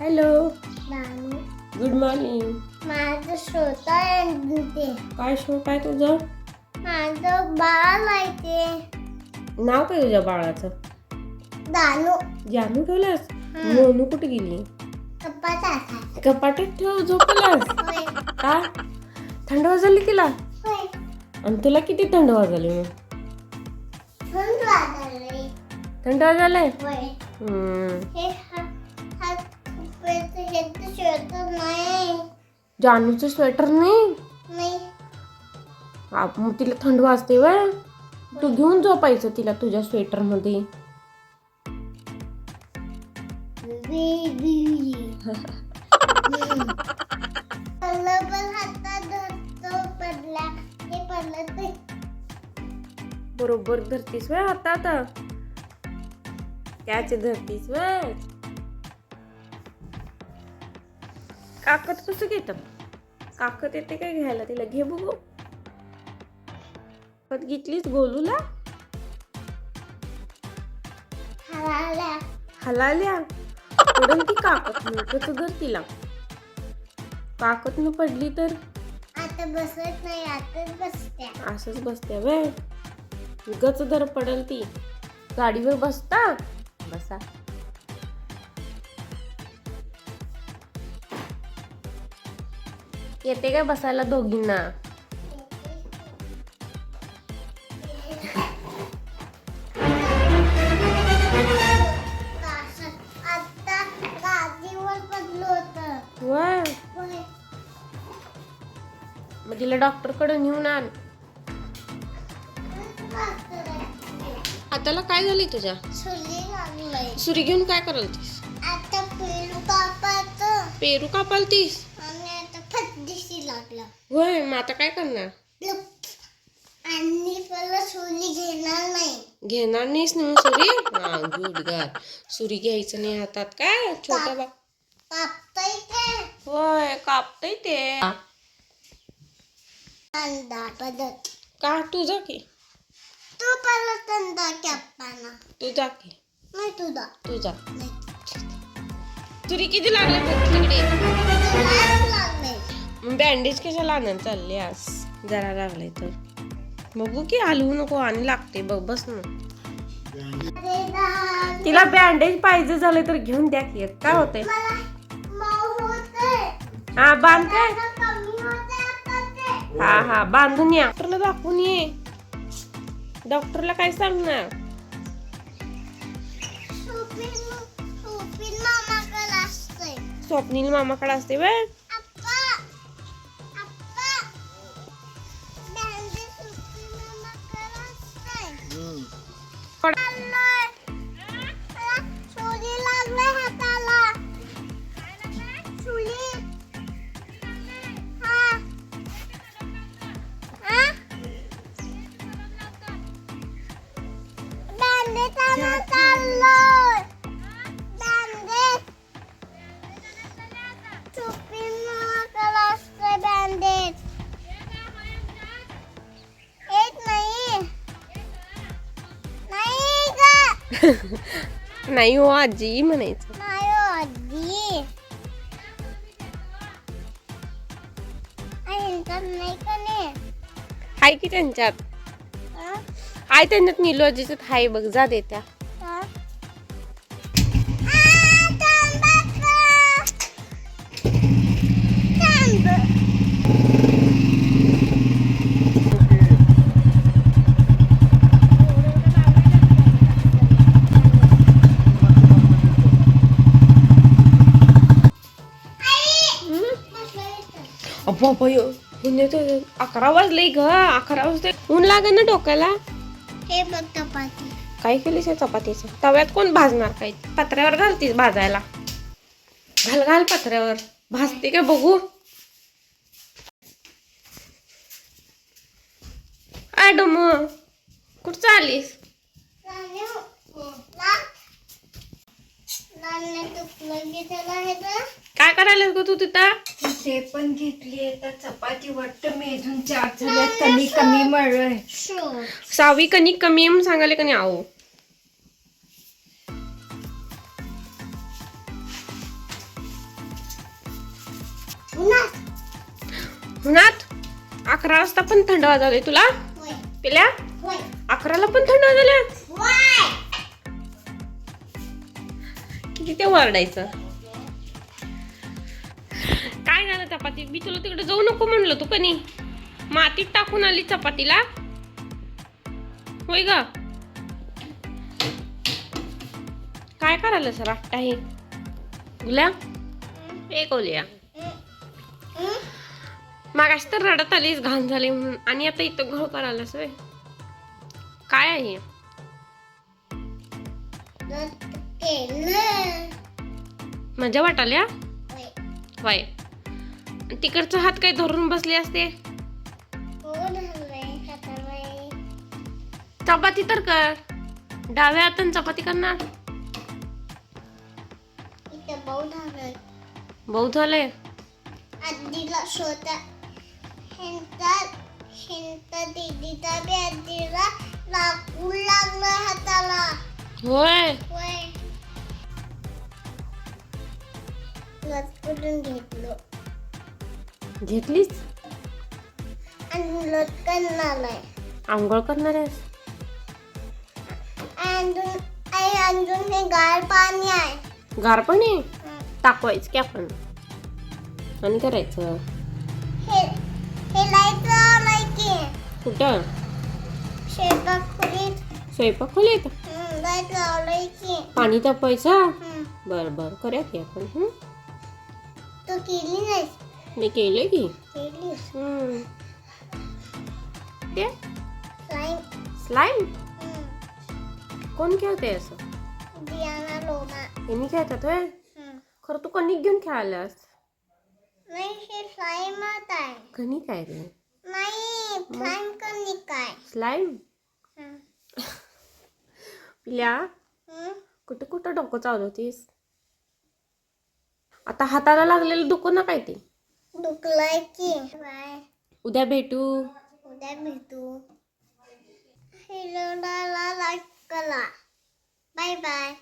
Hello good morning माझं श्रोता आहे काय शो काय तुझं? माझं बाळ आहे ते. नाव काय तुझ्या बाळाचं? दानू. जानू ठेवलास? मोनू कुठे गेली? कपाटात ठेव झोपलास? का? थंड वाजली तिला? आणि तुला किती थंड वाजली मग थंड वाजलंय तर श्वेतर नाही. जानूचं स्वेटर नाही? नाही. आप- मग तिला थंड वाजते वय? तू घेऊन झोपायचं तिला तुझ्या स्वेटरमध्ये. बेबी पडलं पण हातात धरतो पडला हे पडलं ते. बरोबर धरतीस वय आता आता त्याचे धरतीस वय? काकत कसं घेत? काकत येते काय घ्यायला तिला? घे बघू. काकत घेतलीस गोलूला? हलाल्या. ती काकत. कसं धर तिला. काकत न पडली तर? आता बसत नाही आताच बसत्या. असंच बसते वय गच धर पडल ती. गाडीवर बसता? बसा. येते काय बसायला दोघींना. मग तिला डॉक्टरकडे नेऊन आण. आताला काय झालंय तुझ्या? सुरी घेऊन काय कराल तीस आता पेरू कापायचं पेरू कापाल तीस आणि आता फटदिशी लागला होय मग आता काय करणार. आणि पहिला सुली घेणार नाही. घेणार नाहीस ना मग सुरी? हा गुड गार सुरी घ्यायचं नाही हातात काय? छोटा बा कापताय ते. होय कापतय ते. का? तू जा की. तू पहिला तंदा कॅप्पाना तू जा की. नाही तुझा तू जा. नाही. सुरी किती लागले बघ तिकडे? तुला बँडेज कशाला आणायला चालली आज? जरा लागले तर. बघू की हलवू नको आणि लागते बघ बस ना. तिला बँडेज पाहिजे झाले तर घेऊन द्या की एक. काय होते हा बांध काय? हा हा बांधून या. डॉक्टरला दाखवून ये. डॉक्टरला काय सांगणार? स्वप्नील मामाकडे असते वे Ahora... नाही हो आजी म्हणायचं. नाही हो, आजी. ह्यांच्यात नाही का नाही? हाय की त्यांच्यात? हाय त्यांच्यात नीलो आजीच्यात हाय बघ जा देत्या पुण्याचं अकरा वाजले ग अकरा वाजले. ऊन लागे ना डोक्याला? हे बघ चपाती. काय केलीस या चपातीचं? तव्यात कोण भाजणार काय? पत्र्यावर घालतीस भाजायला? घाल घाल पत्र्यावर. भाजते का बघू? आय डोम कुठं चालीस नाणे करायला ग तू तिथं? ते पण घेतली आता चपाती वाटतं मेजून चार झाल्यात कमी कमी मळलोय शो सहावी कणिक कमी म्हणून सांगायला का नाही आहो. उन्हात. अकरा वाजता पण थंड वाजवले तुला? पिल्या? अकराला पण थंड वाजवल्या किती ते वरडायचं चपातीत मी तुला तिकडे जाऊ नको म्हणलं तू कनी. मातीत टाकून आली चपातीला. होय ग. काय करायला सर आत्ता हे? गुल्या ए कोल्या मागाशी तर रडत आलीस घाण झाली म्हणून. आणि आता इथं घोळ करायलास होय. काय आहे? मजा वाटाल्या? वाय तिकडचा हात काय धरून बसले असते? चपाती तर कर. डाव्या हाताने चपाती करणार. बहु झालंय आजीला स्वतः दीदीचा बी आजीला लाकूड लागलं हाताला. होय? लटकून घेतलो. घेतलीच आणि लटकन आलाय आंघोळ करणार आहेस? अजून आई अजून हे गार पाणी आहे. गार पण? आहे हं. टाकवायचं की आपण? आणि करायचं? हे हे लाइट लावलंय की. कुठं? शेतात खोलीत. स्वयंपाक खोलीत? हं, लाइट लावलंय की. पाणी तापायचं हं. बर बर. करूया की आपण हं? तू केली नाही मी केले की? हं. ते? स्लाईम हं. कोण खेळते असं? यांनी खेळतात होय? हं. खरं तू कणिक घेऊन हे आहे. कणिक काय रे नाही स्लाईम. पिल्या? कुठं कुठं डोकं चालवतीस आता हाताला लागलेलं दुखू ना काय ते दुखलंय की. बाय. उद्या भेटू. उद्या भेटू. हिरोडाला लाईक करा बाय बाय.